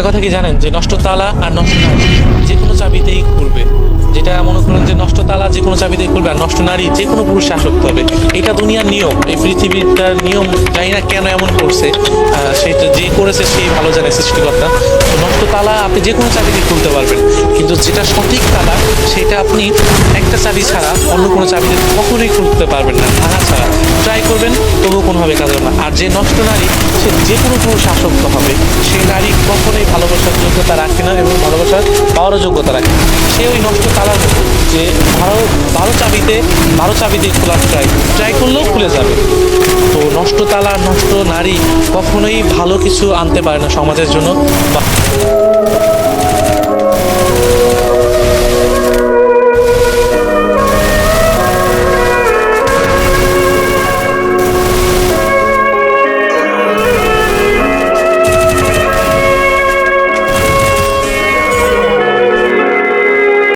একটা কথা কি জানেন? যে নষ্ট তালা আর নষ্ট নারী যে কোনো চাবিতেই করবে যেটা মনে করেন যে নষ্ট তালা যে কোনো চাবিতেই করবে আর নষ্ট নারী যে কোনো পুরুষে আসক্ত হবে। এটা দুনিয়ার নিয়ম। এই পৃথিবীটার নিয়ম জানি না কেন এমন করছে। সেটা যে করেছে সেই ভালো জানে সৃষ্টিকর্তা। নষ্ট তালা আপনি যে কোনো চাবিতে খুলতে পারবেন। কিন্তু যেটা সঠিক তালা, সেটা আপনি একটা চাবি ছাড়া অন্য কোনো চাবিতে কখনোই খুলতে পারবেন না। ভাঙা ছাড়া। কোনোভাবে কাজ হবে না আর যে নষ্ট নারী, সে যে কোনো পুরুষ আসক্ত হবে। সে নারী কখনোই ভালোবাসার যোগ্যতা রাখে না এবং ভালোবাসার পাওয়ারও যোগ্যতা রাখে সে ওই নষ্ট তালার যে ভালো ভালো চাবিতে ভালো চাবিতে খোলার ট্রাই ট্রাই করলেও খুলে যাবে। তো নষ্ট তালা, নষ্ট নারী কখনোই ভালো কিছু আনতে পারে না সমাজের জন্য বা